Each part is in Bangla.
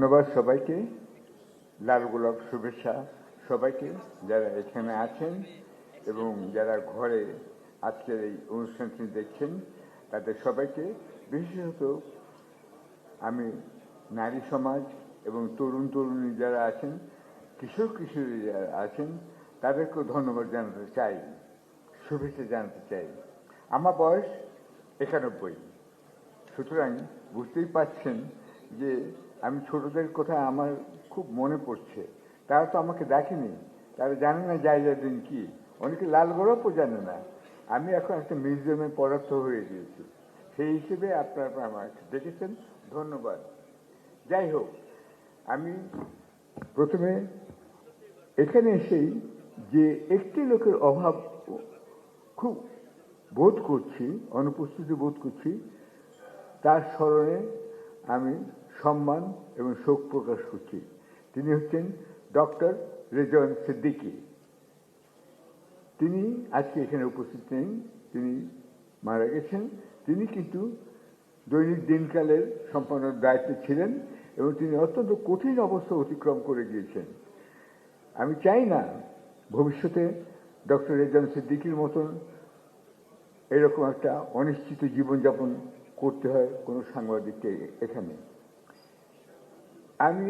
ধন্যবাদ সবাইকে। লাল গোলাপ শুভেচ্ছা সবাইকে যারা এখানে আছেন এবং যারা ঘরে আজকের এই অনুষ্ঠানটি দেখছেন, তাদের সবাইকে বিশেষত আমি নারী সমাজ এবং তরুণ তরুণী যারা আছেন কিশোর কিশোরী যারা আছেন, তাদেরকেও ধন্যবাদ জানাতে চাই, শুভেচ্ছা জানাতে চাই। আমার বয়স একানব্বই। সুতরাং বুঝতেই পারছেন যে আমি ছোটদের কথা আমার খুব মনে পড়ছে। তারা তো আমাকে দেখেনি। তারা জানে না জায়গা দিন কি। অনেকে লাল গোলাপও জানে না। আমি এখন একটা মিউজিয়ামে পদার্থ হয়ে গিয়েছি। সেই হিসেবে আপনারা আমাকে দেখেছেন। ধন্যবাদ। যাই হোক, আমি প্রথমে এখানে এসেই যে একটি লোকের অভাব খুব বোধ করছি, অনুপস্থিতি বোধ করছি, তার স্মরণে আমি সম্মান এবং শোক প্রকাশ করছি। তিনি হচ্ছেন ডক্টর রেজন সিদ্দিকী। তিনি আজকে এখানে উপস্থিত নেই, তিনি মারা গেছেন। তিনি কিন্তু দৈনিক দিনকালের সম্পাদনার দায়িত্বে ছিলেন এবং তিনি অত্যন্ত কঠিন অবস্থা অতিক্রম করে গিয়েছেন। আমি চাই না ভবিষ্যতে ডক্টর রেজান সিদ্দিকির মতন এরকম একটা অনিশ্চিত জীবনযাপন করতে হয় কোনো সাংবাদিককে এখানে। আমি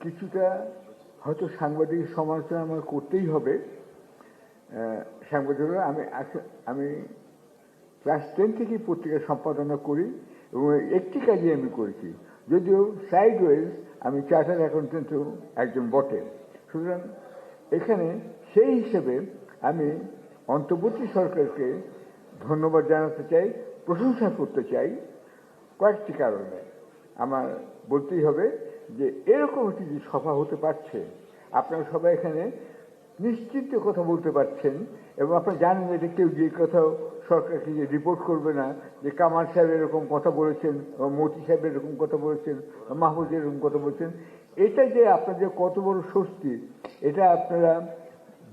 কিছুটা হয়তো সাংবাদিক সমালোচনা আমার করতেই হবে। সাংবাদিকরা, আমি আমি ক্লাস টেন থেকেই পত্রিকা সম্পাদনা করি এবং একটি কাজই আমি করেছি। যদিও সাইডওয়েজ আমি চার্টার অ্যাকাউন্টেন্টও একজন বটে। সুতরাং এখানে সেই হিসেবে আমি অন্তর্বর্তী সরকারকে ধন্যবাদ জানাতে চাই, প্রশংসা করতে চাই কয়েকটি কারণে। আমার বলতেই হবে যে এরকম একটি যে সভা হতে পারছে। আপনারা সবাই এখানে নিশ্চিন্তে কথা বলতে পারছেন এবং আপনারা জানেন এটা কেউ যে কোথাও সরকারকে যে রিপোর্ট করবে না, যে কামাল সাহেব এরকম কথা বলেছেন মতি সাহেব এরকম কথা বলেছেন মাহফুজ এরকম কথা বলেছেন। এটা যে আপনাদের কত বড় স্বস্তি, এটা আপনারা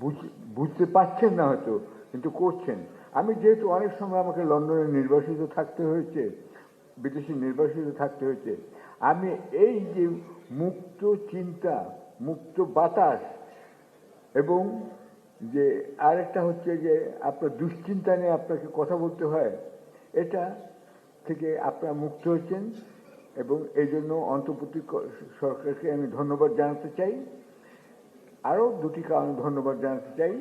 বুঝ- বুঝতে পারছেন না হয়তো, কিন্তু করছেন। আমি যেহেতু অনেক সময় আমাকে লন্ডনে নির্বাসিত থাকতে হয়েছে, বিদেশি নির্বাসিত থাকতে হয়েছে আমি এই যে মুক্ত চিন্তা, মুক্ত বাতাস এবং যে আরেকটা হচ্ছে যে আপনার দুশ্চিন্তা নিয়ে আপনাকে কথা বলতে হয়, এটা থেকে আপনারা মুক্ত হচ্ছেন এবং এই জন্য অন্তর্বর্তী সরকারকে আমি ধন্যবাদ জানাতে চাই। আরও দুটি কারণে ধন্যবাদ জানাতে চাই।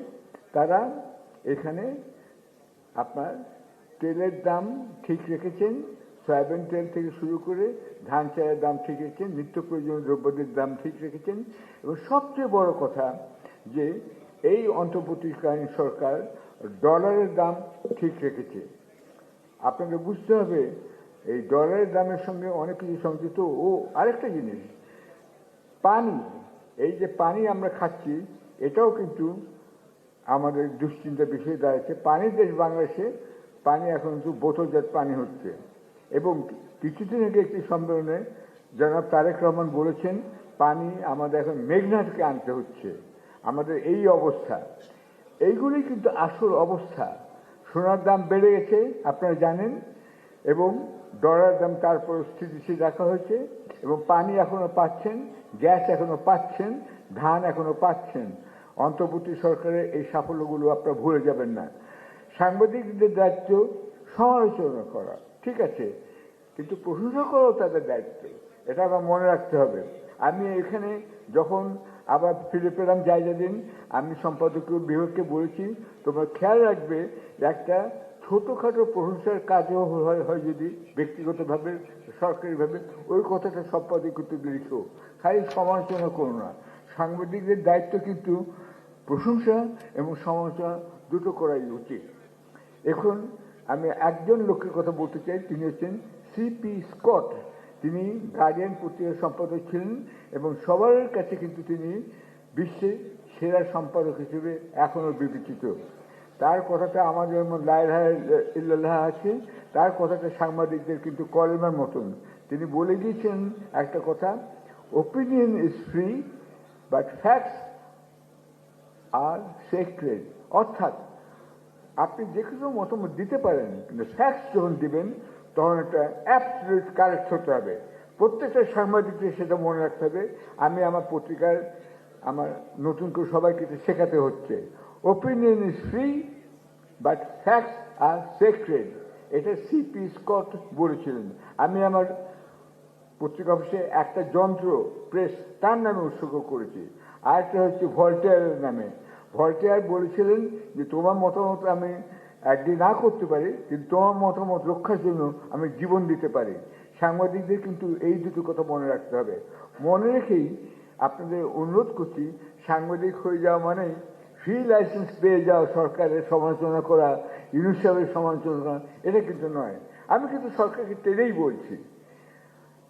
তারা এখানে আপনার তেলের দাম ঠিক রেখেছেন সয়াবিন তেল থেকে শুরু করে ধান চালের দাম ঠিক রেখেছেন, নিত্য প্রয়োজনীয় দ্রব্যদের দাম ঠিক রেখেছেন। এবং সবচেয়ে বড় কথা যে এই অন্তর্বর্তীকালীন সরকার ডলারের দাম ঠিক রেখেছে। আপনাকে বুঝতে হবে, এই ডলারের দামের সঙ্গে অনেক কিছু সংযুক্ত। ও আরেকটা জিনিস, পানি, এই যে পানি আমরা খাচ্ছি, এটাও কিন্তু আমাদের দুশ্চিন্তার বিষয় দাঁড়াচ্ছে। পানির দেশ বাংলাদেশে পানি এখন কিন্তু বোতলজাত পানি হচ্ছে। এবং কিছুদিন আগে একটি সম্মেলনে জনাব তারেক রহমান বলেছেন, পানি আমাদের এখন মেঘনা থেকে আনতে হচ্ছে। আমাদের এই অবস্থা। এইগুলি কিন্তু আসল অবস্থা। সোনার দাম বেড়ে গেছে, আপনারা জানেন, এবং ডলার দাম তারপর স্থিতিশীল রাখা হয়েছে, এবং পানি এখনও পাচ্ছেন, গ্যাস এখনও পাচ্ছেন, ধান এখনও পাচ্ছেন। অন্তর্বর্তী সরকারের এই সাফল্যগুলো আপনারা ভুলে যাবেন না। সাংবাদিকদের দায়িত্ব সমালোচনা করা। ঠিক আছে, কিন্তু প্রশংসা তাদের দায়িত্ব, এটা আবার মনে রাখতে হবে। আমি এখানে যখন আবার ফিরে পেলাম জায়গা দিন, আমি সম্পাদকীয় বিভাগকে বলেছি, তোমরা খেয়াল রাখবে, একটা ছোটোখাটো প্রশংসার কাজও হয় হয় যদি ব্যক্তিগতভাবে, সরকারিভাবে, ওই কথাটা সম্পাদকীয়তে লিখো। খালি সমালোচনা করো না। সাংবাদিকদের দায়িত্ব কিন্তু প্রশংসা এবং সমালোচনা দুটো করাই উচিত। এখন আমি একজন লোকের কথা বলতে চাই, তিনি হচ্ছেন সিপি স্কট তিনি গার্ডিয়ান পত্রিকার সম্পাদক ছিলেন এবং সবার কাছে কিন্তু তিনি বিশ্বের সেরা সম্পাদক হিসেবে এখনও বিবেচিত। তার কথাটা আমার যেমন লাইলাহ ইল্লাল্লাহ আছে, তার কথাটা সাংবাদিকদের কিন্তু কলেমার মতন। তিনি বলে গিয়েছেন একটা কথা opinion is free but facts are sacred অর্থাৎ আপনি যে কোনো মতামত দিতে পারেন, কিন্তু ফ্যাক্স যখন দিবেন, তখন একটা অ্যাবসলিউট কারেক্ট হতে হবে। প্রত্যেকটা সাংবাদিককে সেটা মনে রাখতে হবে। আমি আমার পত্রিকার, আমার নতুন করে সবাইকে শেখাতে হচ্ছে। Opinion is free but facts are sacred এটা সিপি স্কট বলেছিলেন। আমি আমার পত্রিকা অফিসে একটা যন্ত্র প্রেস তার নামে উৎসর্গ করেছি। আর একটা হচ্ছে ভল্টেয়ারের নামে। ভল্টেয়ার বলেছিলেন যে তোমার মতামত আমি একদিন না করতে পারি, কিন্তু তোমার মতামত রক্ষার জন্য আমি জীবন দিতে পারি। সাংবাদিকদের কিন্তু এই দুটো কথা মনে রাখতে হবে। মনে রেখেই আপনাদের অনুরোধ করছি, সাংবাদিক হয়ে যাওয়া মানে ফ্রি লাইসেন্স পেয়ে যাওয়া সরকারের সমালোচনা করা ইউনিসেফের সমালোচনা এটা কিন্তু নয়। আমি কিন্তু সরকারকে টেনেই বলছি।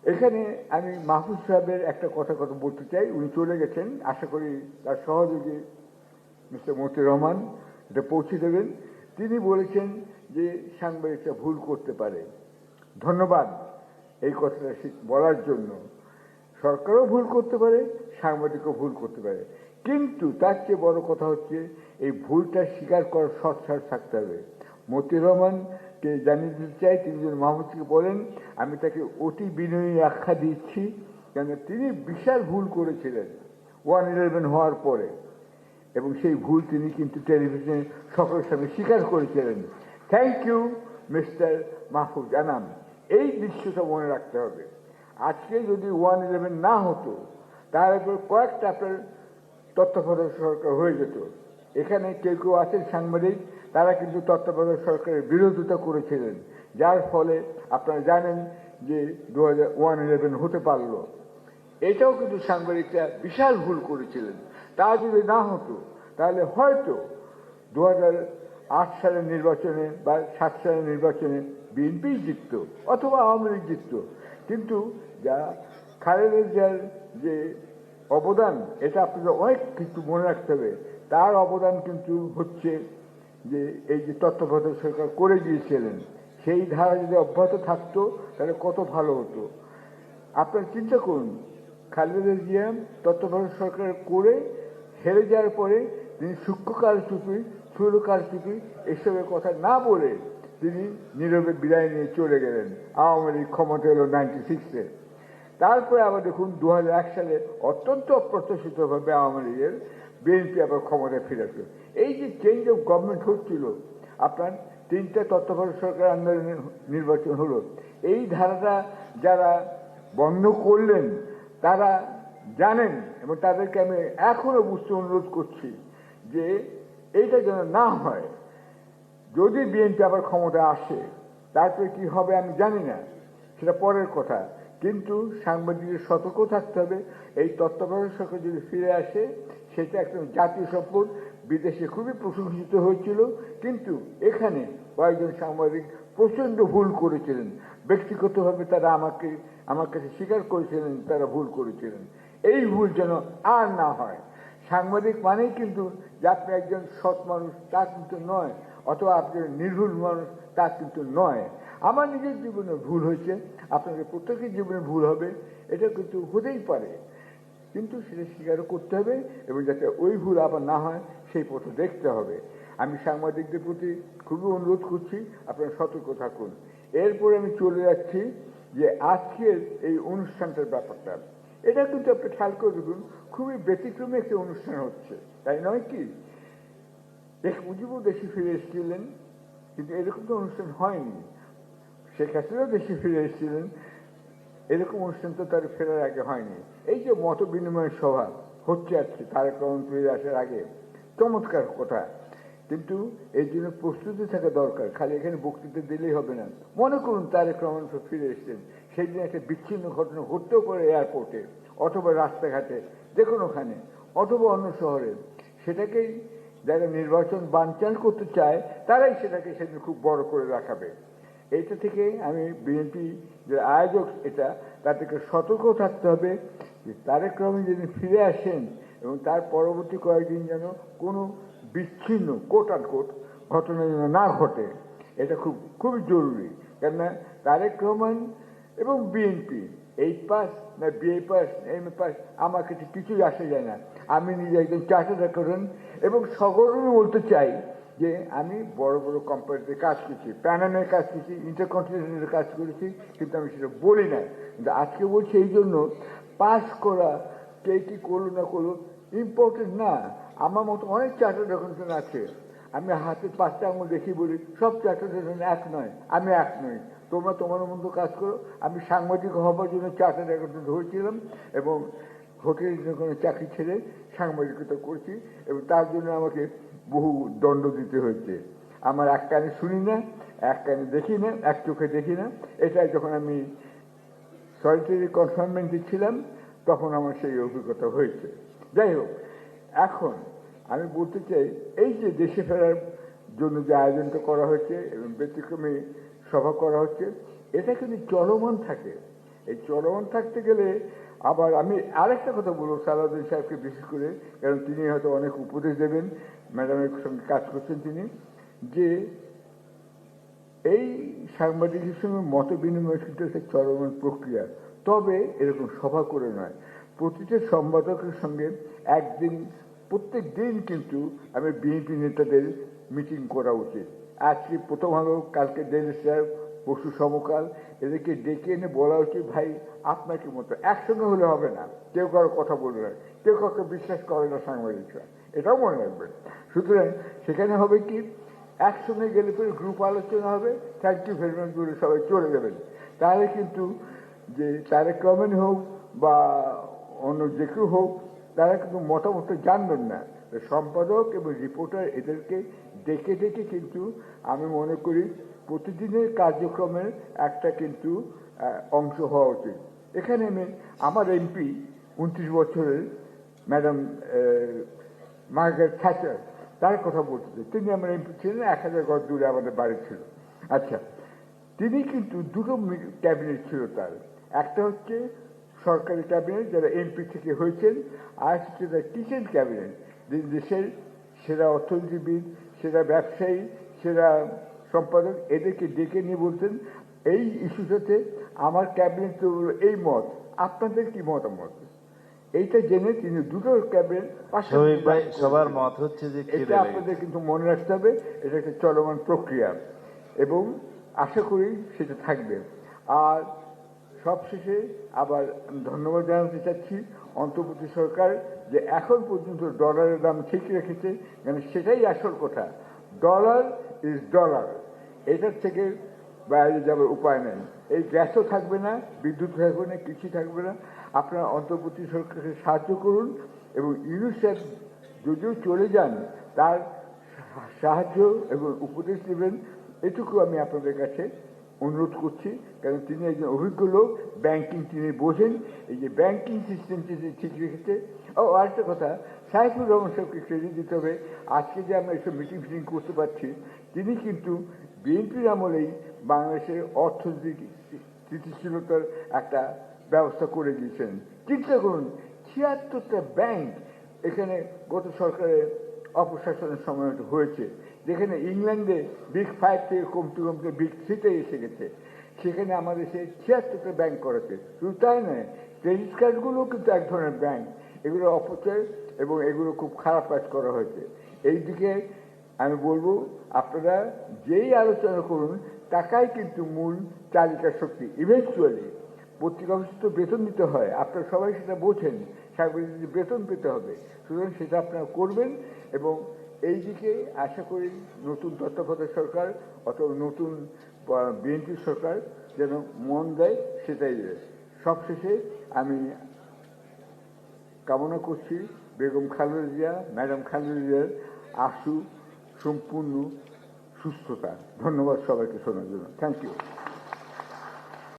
এখানে আমি মাহফুজ সাহেবের একটা কথা কথা বলতে চাই, উনি চলে গেছেন। আশা করি তার সহযোগী মিস্টার মতি রহমান, এটা পৌঁছে দেবেন। তিনি বলেছেন যে সাংবাদিকরা ভুল করতে পারে। ধন্যবাদ এই কথাটা বলার জন্য। সরকারও ভুল করতে পারে, সাংবাদিকও ভুল করতে পারে। কিন্তু তার চেয়ে বড় কথা হচ্ছে, এই ভুলটা স্বীকার করার সৎসার থাকতে হবে। মতিউর রহমানকে জানিয়ে দিতে চাই, তিনি যেন মাহমুদকে বলেন, আমি তাকে অতি বিনয়ী আখ্যা দিচ্ছি কেন তিনি বিশাল ভুল করেছিলেন। ওয়ান ইলেভেন হওয়ার পরে। এবং সেই ভুল তিনি কিন্তু টেলিভিশনে সকলের সামনে স্বীকার করেছিলেন। Thank you mister Mahfuz Anam. এই দৃশ্যটা মনে রাখতে হবে। আজকে যদি ওয়ান ইলেভেন না হতো তার উপর কয়েকটা আপনার তত্ত্বাবধায়ক সরকার হয়ে যেত। এখানে কেউ কেউ আছেন সাংবাদিক, তারা কিন্তু তত্ত্বাবধায়ক সরকারের বিরোধিতা করেছিলেন। যার ফলে আপনারা জানেন যে দু হাজার ওয়ান ইলেভেন হতে পারল। এটাও কিন্তু সাংবাদিকরা বিশাল ভুল করেছিলেন। তা যদি না হতো, তাহলে হয়তো দু আট সালের নির্বাচনে বা সাত সালের নির্বাচনে বিএনপি জিতত অথবা আওয়ামী লীগ জিতত। কিন্তু যা খালেদা জিয়ার যে অবদান, এটা আপনাদের অনেক কিছু মনে রাখতে হবে। তার অবদান কিন্তু হচ্ছে যে এই যে তত্ত্বাবধায়ক সরকার করে গিয়েছিলেন, সেই ধারা যদি অব্যাহত থাকতো, তাহলে কত ভালো হতো। আপনার চিন্তা করুন, খালেদা জিয়া তত্ত্বাবধায়ক সরকার করে হেরে যাওয়ার পরে তিনি সূক্ষ্ম কারচুপি স্থূল কারচুপি এসবের কথা না বলে তিনি নীরবে বিদায় নিয়ে চলে গেলেন। আওয়ামী লীগ ক্ষমতা এলো নাইনটি সিক্সে তারপরে আবার দেখুন দু সালে অত্যন্ত অপ্রত্যাশিতভাবে আওয়ামী লীগের বিএনপি আবার ক্ষমতায় ফিরে আসলো। এই যে চেঞ্জ অফ গভর্নমেন্ট হচ্ছিল, আপনার তিনটা তত্ত্বাবধায়ক সরকার আন্দোলনে নির্বাচন হলো। এই ধারাটা যারা বন্ধ করলেন, তারা জানেন, এবং তাদেরকে আমি এখনও বুঝতে অনুরোধ করছি যে এইটা যেন না হয়। যদি বিএনপি আবার ক্ষমতা আসে, তারপরে কি হবে আমি জানি না, সেটা পরের কথা। কিন্তু সাংবাদিকদের সতর্ক থাকতে হবে, এই তত্ত্বাবধায়ক সরকার যদি ফিরে আসে, সেটা একটা জাতীয় সম্পদ, বিদেশে খুবই প্রশংসিত হয়েছিল, কিন্তু এখানে কয়েকজন সাংবাদিক প্রচণ্ড ভুল করেছিলেন। ব্যক্তিগতভাবে তারা আমাকে, আমার কাছে স্বীকার করেছিলেন, তারা ভুল করেছিলেন। এই ভুল যেন আর না হয়। সাংবাদিক মানেই কিন্তু যে আপনি একজন সৎ মানুষ, তা কিন্তু নয়, অথবা আপনি নির্ভুল মানুষ, তা কিন্তু নয়। আমার নিজের জীবনে ভুল হয়েছে, আপনাদের প্রত্যেকের জীবনে ভুল হবে, এটা কিন্তু হতেই পারে। কিন্তু সেটা স্বীকারও করতে হবে এবং যাতে ওই ভুল আবার না হয়, সেই পথে দেখতে হবে। আমি সাংবাদিকদের প্রতি খুবই অনুরোধ করছি, আপনারা সতর্ক থাকুন। এরপরে আমি চলে যাচ্ছি যে আজকের এই অনুষ্ঠানটার ব্যাপারটা। এটা কিন্তু আপনি খেয়াল করে দেখুন, খুবই ব্যতিক্রমী একটি অনুষ্ঠান হচ্ছে, তাই নয় কি? শেখ মুজিবও দেশে ফিরে এসেছিলেন, কিন্তু এরকম তো অনুষ্ঠান হয়নি। শেখ হাসিনাও দেশে ফিরে এসেছিলেন, এরকম অনুষ্ঠান তো তার ফেরার আগে হয়নি। এই যে মত বিনিময় সভা হচ্ছে আজকে তারেক রহমান ফিরে আসার আগে, চমৎকার কথা। কিন্তু এর জন্য প্রস্তুতি থাকা দরকার, খালি এখানে বক্তৃতা দিলেই হবে না। মনে করুন তারেক রহমান ফিরে এসেছেন। সেই দিন একটা বিচ্ছিন্ন ঘটনা ঘটতেও পারে এয়ারপোর্টে অথবা রাস্তাঘাটে, যে কোনোখানে অথবা অন্য শহরে। সেটাকেই যারা নির্বাচন বানচাল করতে চায়, তারাই সেটাকে সেদিন খুব বড় করে রাখাবে এইটা থেকে আমি বিএনপি যে আয়োজক এটা, তাদেরকে সতর্ক থাকতে হবে যে তারেক রহমান যেদিন ফিরে আসেন এবং তার পরবর্তী কয়েকদিন যেন কোনো বিচ্ছিন্ন কোট আর কোট ঘটনা যেন না ঘটে। এটা খুব, খুবই জরুরি। কেননা তারেক রহমান এবং বিএনপি এইট পাস না BA pass M A pass আমার কাছে কিছুই আসে যায় না। আমি নিজে একজন চার্টার্ড অ্যাকাউন্টেন্ট এবং সকলকে বলতে চাই যে আমি বড় বড় কোম্পানিতে কাজ করছি প্যানামের কাজ করছি ইন্টারকন্টিনেন্টালের কাজ করেছি, কিন্তু আমি সেটা বলি না। কিন্তু আজকে বলছি এই জন্য পাস করা, কে কি করল না করল ইম্পর্টেন্ট না। আমার মতো অনেক চার্টার্ড অ্যাকাউন্টেন্ট আছে। আমি হাতে পাঁচটা আঙুল দেখি বলি, সব চার্টার্ড অ্যাকাউন্টেন্ট এক নয়, আমি এক নই। তোমরা তোমার মতো কাজ করো। আমি সাংবাদিক হবার জন্য চার্টার্ড অ্যাকাউন্টেন্ট হয়েছিলাম এবং হোটেল যখন চাকরি ছেড়ে সাংবাদিকতা করছি এবং তার জন্য আমাকে বহু দণ্ড দিতে হয়েছে। আমার এক কানে শুনি না, এক কানে দেখি না, এক চোখে দেখি না। এটাই যখন আমি সলিটারি কনফার্মেন্টে ছিলাম, তখন আমার সেই অভিজ্ঞতা হয়েছে। যাই হোক, এখন আমি বলতে চাই, এই যে দেশে ফেরার জন্য যে আয়োজনটা করা হয়েছে এবং ব্যতিক্রমী সভা করা হচ্ছে, এটা কিন্তু চলমান থাকে। এই চলমান থাকতে গেলে আবার আমি আরেকটা কথা বলব সালাউদ্দিন সাহেবকে বিশেষ করে, কারণ তিনি হয়তো অনেক উপদেশ দেবেন, ম্যাডামের সঙ্গে কাজ করছেন তিনি, যে এই সাংবাদিকের সঙ্গে মত বিনিময় কিন্তু একটা চলমান প্রক্রিয়া। তবে এরকম সভা করে নয়। প্রতিটা সম্পাদকের সঙ্গে একদিন প্রত্যেক দিন কিন্তু আমি বিএনপি নেতাদের মিটিং করা উচিত। আজকে প্রথম আলো কালকে ডেলি স্যার পশু সমকাল, এদেরকে ডেকে এনে বলা উচিত, ভাই, আপনার কি মতো? একসঙ্গে হলে হবে না। কেউ কারও কথা বলবে না। কেউ কাউকে বিশ্বাস করে না সাংবাদিকরা। এটাও মনে রাখবেন। সুতরাং সেখানে হবে কি, একসঙ্গে গেলে পরে গ্রুপ আলোচনা হবে থ্যাংক ইউ ভেরি মাচ বলে সবাই চলে যাবেন। তাহলে কিন্তু যে তারেক রহমান হোক বা অন্য যে কেউ হোক তারা কিন্তু মতামত জানবেন না। সম্পাদক এবং রিপোর্টার এদেরকে ডেকে ডেকে কিন্তু আমি মনে করি প্রতিদিনের কার্যক্রমের একটা কিন্তু অংশ হওয়া উচিত। এখানে আমি আমার এমপি উনত্রিশ বছরের ম্যাডাম মার্গারেট থ্যাচার, তার কথা বলতে চাই। তিনি আমার এমপি ছিলেন, এক হাজার গজ দূরে আমাদের বাড়ি ছিল। আচ্ছা তিনি কিন্তু দুটো ক্যাবিনেট ছিল তার। একটা হচ্ছে সরকারি ক্যাবিনেট যারা এমপি থেকে হয়েছেন আর হচ্ছে তার কিচেন ক্যাবিনেট দেশের সেরা অর্থনীতিবিদ সেরা ব্যবসায়ী সেরা সম্পাদক এদেরকে ডেকে নিয়ে বলতেন এই ইস্যুটাতে আমার ক্যাবিনেট এই মত আপনাদের কি মতামত? এইটা জেনে তিনি দুটো ক্যাবিনেট ভাই সবার মত হচ্ছে যে এটা আপনাদের কিন্তু মনে রাখতে হবে এটা একটা চলমান প্রক্রিয়া। এবং আশা করি সেটা থাকবে। আর সবশেষে আবার ধন্যবাদ জানাতে চাচ্ছি অন্তর্বর্তী সরকার যে এখন পর্যন্ত ডলারের দাম ঠিক রেখেছে কারণ সেটাই আসল কথা। ডলার ইজ ডলার এটার থেকে বাইরে যাবার উপায় নেই। এই গ্যাসও থাকবে না, বিদ্যুৎ থাকবে না, কৃষি থাকবে না। আপনারা অন্তর্বর্তী সরকারকে সাহায্য করুন এবং ইউনিসেফ যদিও চলে যান, তার সাহায্য এবং উপদেশ দেবেন, এটুকু আমি আপনাদের কাছে অনুরোধ করছি, কারণ তিনি একজন অভিজ্ঞ লোক ব্যাংকিং তিনি বোঝেন, এই যে ব্যাংকিং সিস্টেম তিনি ঠিক রেখেছে। ও, আরেকটা কথা, সাইফুর রহমান সাহেবকে ক্রেডিট দিতে হবে। আজকে যে আমরা এসব মিটিং ফিটিং করতে পারছি, তিনি কিন্তু বিএনপির আমলেই বাংলাদেশের অর্থনৈতিক স্থিতিশীলতার একটা ব্যবস্থা করে দিয়েছেন। চিন্তা করুন ছিয়াত্তরটা ব্যাংক এখানে গত সরকারের অপশাসনের সময় হয়েছে। যেখানে ইংল্যান্ডে বিগ ফাইভ থেকে কমতে কমতে বিগ থ্রিতে এসে গেছে, সেখানে আমাদের সে ছিয়াত্তরটা ব্যাংক করেছে। শুধু তাই নয় ক্রেডিট কার্ডগুলোও কিন্তু এক ধরনের ব্যাংক এগুলো অপচয় এবং এগুলো খুব খারাপ কাজ করা হয়েছে। এই দিকে আমি বলব, আপনারা যেই আলোচনা করুন টাকাই কিন্তু মূল চালিকা শক্তি। ইভেন্চুয়ালি পত্রিকা অফিসে তো বেতন দিতে হয়, আপনারা সবাই সেটা বোঝেন। সাংবাদিকদের বেতন পেতে হবে। সুতরাং সেটা আপনারা করবেন এবং এই দিকে আশা করি নতুন তত্ত্বাবধায়ক সরকার অথবা নতুন বিএনপি সরকার যেন মন দেয় সেটাই সবশেষে আমি কামনা করছি বেগম খালেদা জিয়া, ম্যাডাম খালেদা জিয়ার আশু, সম্পূর্ণ সুস্থতা। ধন্যবাদ সবাইকে শোনার জন্য। Thank you